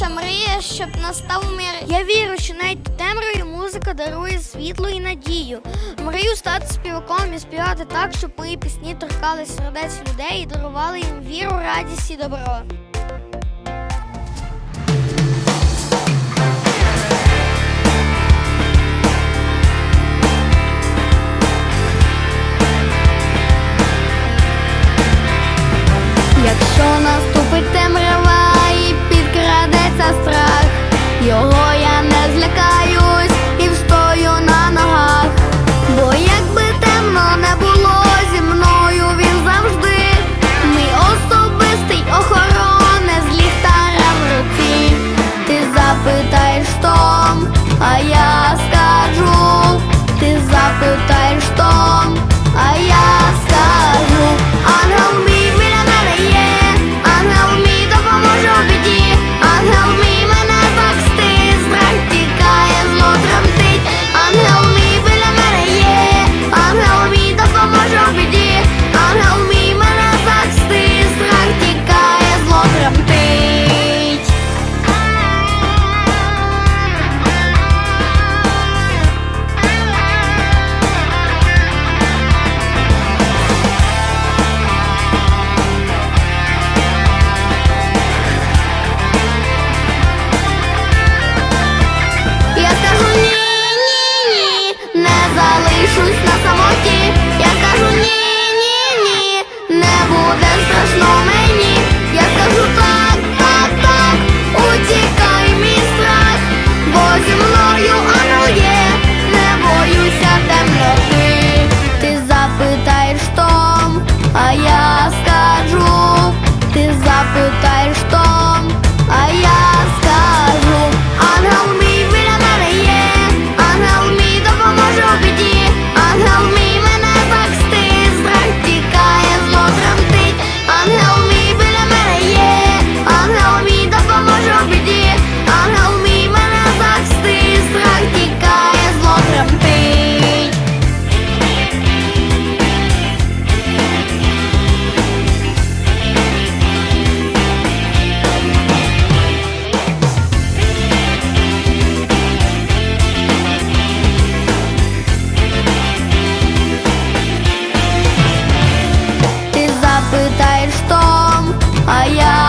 наша мрія, щоб настав мир. Я вірю, що навіть темрою музика дарує світло і надію. Мрію стати співаком і співати так, щоб мої пісні торкали сердець людей і дарували їм віру, радість і добро. Якщо знаешь, Том, а я...